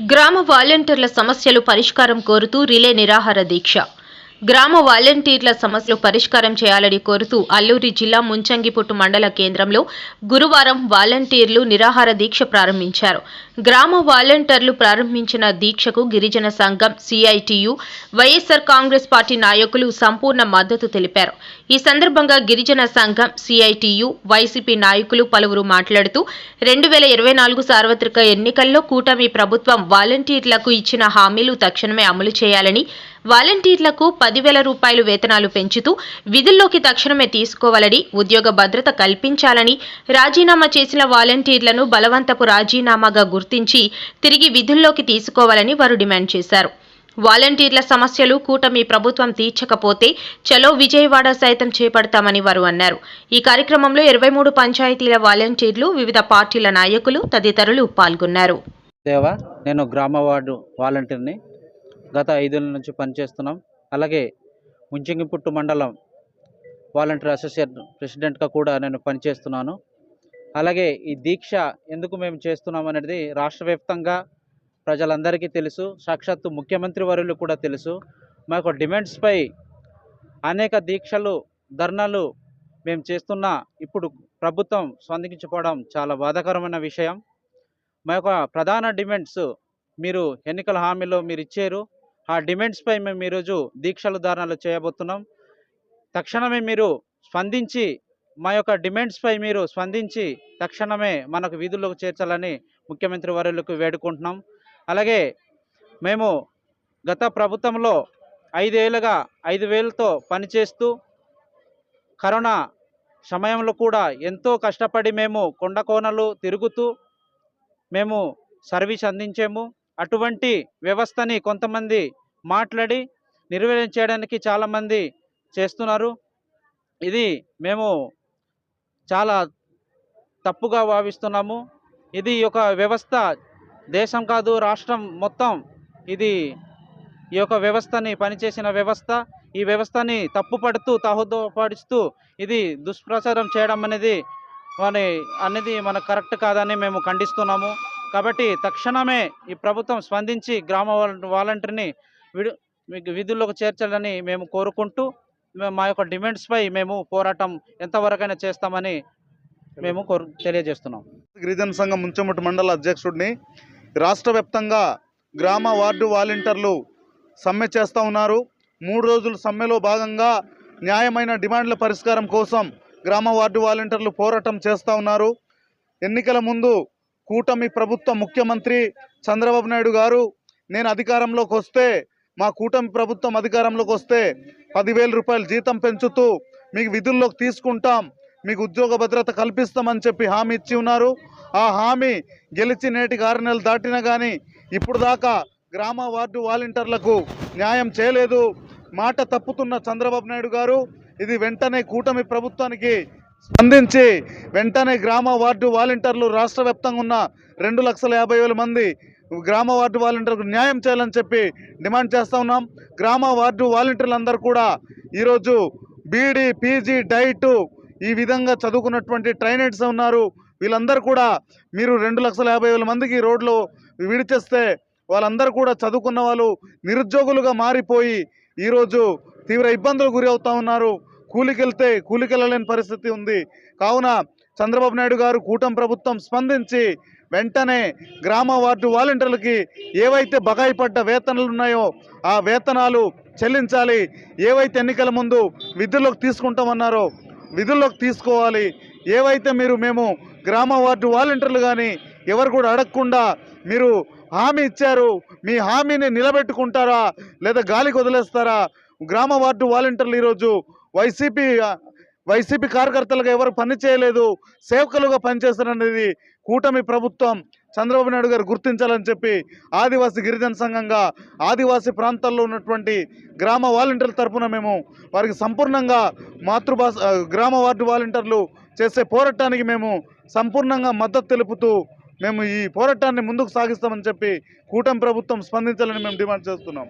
గ్రామ వాలంటీర్ల సమస్యలు పరిష్కారం కోరుతూ రిలే నిరాహార దీక్ష. గ్రామ వాలంటీర్ల సమస్యలు పరిష్కారం చేయాలని కోరుతూ అల్లూరి జిల్లా ముంచంగిపుట్టు మండల కేంద్రంలో గురువారం వాలంటీర్లు నిరాహార దీక్ష ప్రారంభించారు. గ్రామ వాలంటీర్లు ప్రారంభించిన దీక్షకు గిరిజన సంఘం సిఐటియు వైఎస్ఆర్ కాంగ్రెస్ పార్టీ నాయకులు సంపూర్ణ మద్దతు తెలిపారు. ఈ సందర్భంగా గిరిజన సంఘం సిఐటియు వైసీపీ నాయకులు పలువురు మాట్లాడుతూ రెండు వేల ఇరవై నాలుగు సార్వత్రిక ఎన్నికల్లో కూటమి ప్రభుత్వం వాలంటీర్లకు ఇచ్చిన హామీలు తక్షణమే అమలు చేయాలని వాలంటీర్లకు పదివేల రూపాయలు వేతనాలు పెంచుతూ విధుల్లోకి తక్షణమే తీసుకోవాలని ఉద్యోగ భద్రత కల్పించాలని రాజీనామా చేసిన వాలంటీర్లను బలవంతపు రాజీనామాగా గుర్తించి తిరిగి విధుల్లోకి తీసుకోవాలని వారు డిమాండ్ చేశారు. వాలంటీర్ల సమస్యలు కూటమి ప్రభుత్వం తీర్చకపోతే చలో విజయవాడ సైతం చేపడతామని వారు అన్నారు. ఈ కార్యక్రమంలో ఇరవై మూడు పంచాయతీల వాలంటీర్లు వివిధ పార్టీల నాయకులు తదితరులు పాల్గొన్నారు. దేవా నేను గ్రామ వార్డు వాలంటీర్ని గత ఐదేళ్ళ నుంచి పనిచేస్తున్నాం. అలాగే ముంచింగిపుట్టు మండలం వాలంటీర్ అసోసియేషన్ ప్రెసిడెంట్గా కూడా నేను పనిచేస్తున్నాను. అలాగే ఈ దీక్ష ఎందుకు మేము చేస్తున్నాం అనేది రాష్ట్ర వ్యాప్తంగా ప్రజలందరికీ తెలుసు. సాక్షాత్తు ముఖ్యమంత్రి వర్యులు కూడా తెలుసు. మా యొక్క డిమాండ్స్పై అనేక దీక్షలు ధర్నాలు మేము చేస్తున్నా ఇప్పుడు ప్రభుత్వం స్పందించకపోవడం చాలా బాధాకరమైన విషయం. మా యొక్క ప్రధాన డిమాండ్స్ మీరు ఎన్నికల హామీలో మీరు ఇచ్చారు. ఆ డిమాండ్స్పై మేము ఈరోజు దీక్షలు ధారణలు చేయబోతున్నాం. తక్షణమే మీరు స్పందించి మా యొక్క డిమాండ్స్పై మీరు స్పందించి తక్షణమే మనకు విధుల్లోకి చేర్చాలని ముఖ్యమంత్రి వర్యులకు వేడుకుంటున్నాం. అలాగే మేము గత ప్రభుత్వంలో ఐదేళ్ళుగా ఐదు వేలతో పనిచేస్తూ కరోనా సమయంలో కూడా ఎంతో కష్టపడి మేము కొండ కోనలు తిరుగుతూ మేము సర్వీస్ అందించాము. అటువంటి వ్యవస్థని కొంతమంది మాట్లాడి నిర్వహించడానికి చేయడానికి చాలామంది చేస్తున్నారు. ఇది మేము చాలా తప్పుగా భావిస్తున్నాము. ఇది ఒక వ్యవస్థ దేశం కాదు రాష్ట్రం మొత్తం ఇది ఈ యొక్క వ్యవస్థని పనిచేసిన వ్యవస్థ. ఈ వ్యవస్థని తప్పుపడుతూ తహోదోపడుస్తూ ఇది దుష్ప్రచారం చేయడం అనేది మన అనేది మనకు కరెక్ట్ కాదని మేము ఖండిస్తున్నాము. కాబట్టి తక్షణమే ఈ ప్రభుత్వం స్పందించి గ్రామ వాలంటీర్ని విడు మీకు విధుల్లోకి చేర్చాలని మేము కోరుకుంటూ మేము మా యొక్క డిమాండ్స్పై మేము పోరాటం ఎంతవరకైనా చేస్తామని మేము కోరు తెలియజేస్తున్నాం. గిరిజన సంఘం ముంచముట్టు మండల అధ్యక్షుడిని రాష్ట్ర వ్యాప్తంగా గ్రామ వార్డు వాలంటీర్లు సమ్మె చేస్తూ ఉన్నారు. మూడు రోజుల సమ్మెలో భాగంగా న్యాయమైన డిమాండ్ల పరిష్కారం కోసం గ్రామ వార్డు వాలంటీర్లు పోరాటం చేస్తూ ఉన్నారు. ఎన్నికల ముందు కూటమి ప్రభుత్వ ముఖ్యమంత్రి చంద్రబాబు నాయుడు గారు నేను అధికారంలోకి వస్తే మా కూటమి ప్రభుత్వం అధికారంలోకి వస్తే పదివేల రూపాయలు జీతం పెంచుతూ మీకు విధుల్లోకి తీసుకుంటాం మీకు ఉద్యోగ భద్రత కల్పిస్తామని చెప్పి హామీ ఇచ్చి ఉన్నారు. ఆ హామీ గెలిచి నేటికి ఆరు నెలలు దాటినా కానీ ఇప్పుడు దాకా గ్రామ వార్డు వాలంటీర్లకు న్యాయం చేయలేదు. మాట తప్పుతున్న చంద్రబాబు నాయుడు గారు ఇది వెంటనే కూటమి ప్రభుత్వానికి స్పందించి వెంటనే గ్రామ వార్డు వాలంటీర్లు రాష్ట్ర వ్యాప్తంగా ఉన్న రెండు లక్షల యాభై వేల మంది గ్రామ వార్డు వాలంటీర్లకు న్యాయం చేయాలని చెప్పి డిమాండ్ చేస్తూ ఉన్నాం. గ్రామ వార్డు వాలంటీర్లందరూ కూడా ఈరోజు బీడీ పీజీ డైట్ ఈ విధంగా చదువుకున్నటువంటి ట్రైనర్స్ ఉన్నారు. వీళ్ళందరూ కూడా మీరు రెండు లక్షల యాభై వేల మందికి రోడ్లో విడిచేస్తే వాళ్ళందరూ కూడా చదువుకున్న వాళ్ళు నిరుద్యోగులుగా మారిపోయి ఈరోజు తీవ్ర ఇబ్బందులు గురి అవుతా ఉన్నారు. కూలికి వెళ్తే కూలికి వెళ్ళలేని పరిస్థితి ఉంది. కావున చంద్రబాబు నాయుడు గారు కూటమి ప్రభుత్వం స్పందించి వెంటనే గ్రామ వార్డు వాలంటీర్లకి ఏవైతే బకాయి పడ్డ వేతనాలు ఉన్నాయో ఆ వేతనాలు చెల్లించాలి. ఏవైతే ఎన్నికల ముందు విధుల్లోకి తీసుకుంటామన్నారో విధుల్లోకి తీసుకోవాలి. ఏవైతే మీరు మేము గ్రామ వార్డు వాలంటీర్లు కానీ ఎవరు కూడా అడగకుండా మీరు హామీ ఇచ్చారు మీ హామీని నిలబెట్టుకుంటారా లేదా గాలికి వదిలేస్తారా? గ్రామ వార్డు వాలంటీర్లు ఈరోజు వైసీపీ వైసీపీ కార్యకర్తలుగా ఎవరు పని చేయలేదు సేవకులుగా పనిచేస్తారనేది కూటమి ప్రభుత్వం చంద్రబాబు నాయుడు గారు గుర్తించాలని చెప్పి ఆదివాసీ గిరిజన సంఘంగా ఆదివాసీ ప్రాంతాల్లో ఉన్నటువంటి గ్రామ వాలంటీర్ల తరపున మేము వారికి సంపూర్ణంగా మాతృభాష గ్రామ వార్డు వాలంటీర్లు చేసే పోరాటానికి మేము సంపూర్ణంగా మద్దతు తెలుపుతూ మేము ఈ పోరాటాన్ని ముందుకు సాగిస్తామని చెప్పి కూటమి ప్రభుత్వం స్పందించాలని మేము డిమాండ్ చేస్తున్నాం.